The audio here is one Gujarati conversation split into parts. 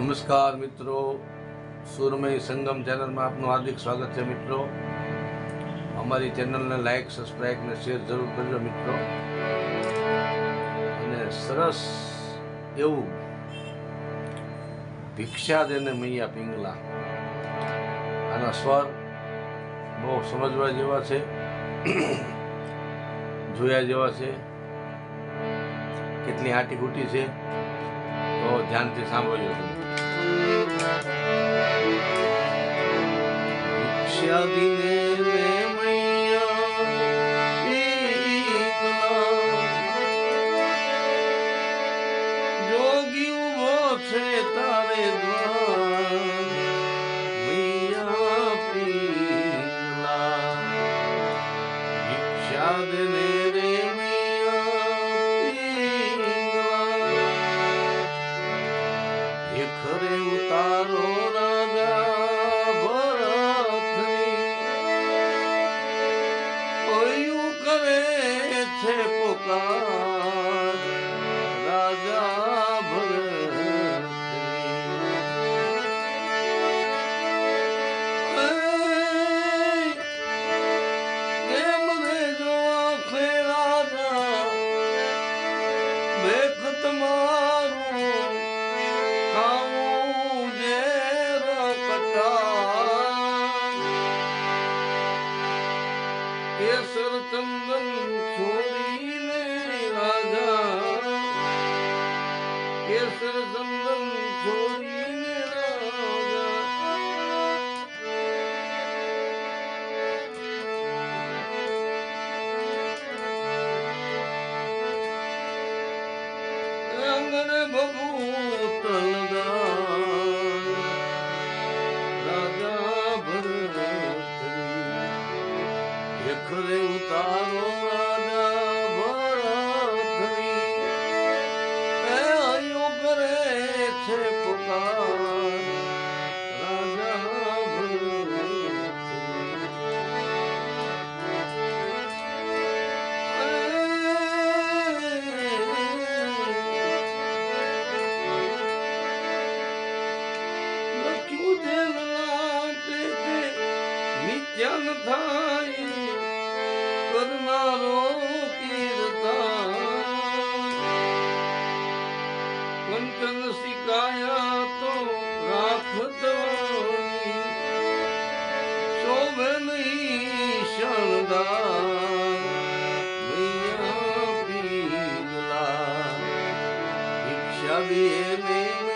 નમસ્કાર મિત્રો. સુરમય સંગમ ચેનલમાં આપનું હાર્દિક સ્વાગત છે મિત્રો. અમારી ચેનલને લાઈક સબસ્ક્રાઈબ ને શેર જરૂર કરજો મિત્રો. અને સરસ એવું ભિક્ષા દેને મૈયા પિંગલા. આના સ્વર બહુ સમજવા જેવા છે. જોયા જેવા છે. કેટલી આટી ખૂટી છે. તો ધ્યાનથી સાંભળજો તમે ભિક્ષા દિને ને કરે છે પોકાર. રાજા રે જોવા છે રાજા. દેખ કેસર ચંદન છોડીને રાજા. કેસર ચંદન છોડીને રાજા. અંગન ભભૂતલ ભરતરી ખરે ઉતારો કરે છે પુકાર રાજા શણદાર મૈયા પીગલા ભિક્ષા દે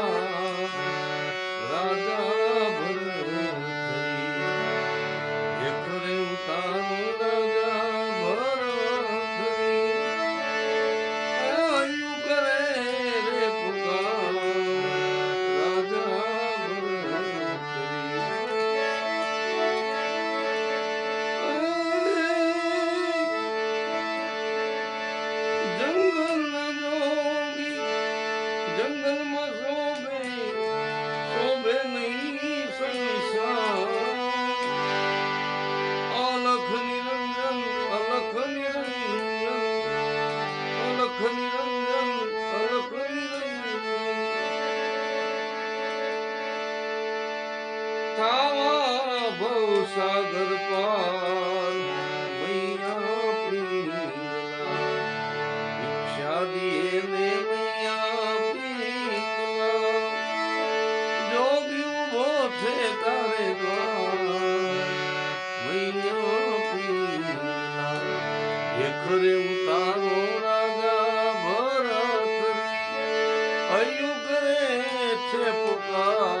જંગલમાં શોભે શોભે નહીં સંસાર. અલખ નિરંજન અલખ નિરંજન ભવસાગર પાર. ઘરે ઉતારો રાજા ભરત હૈયું કરે છે પુકાર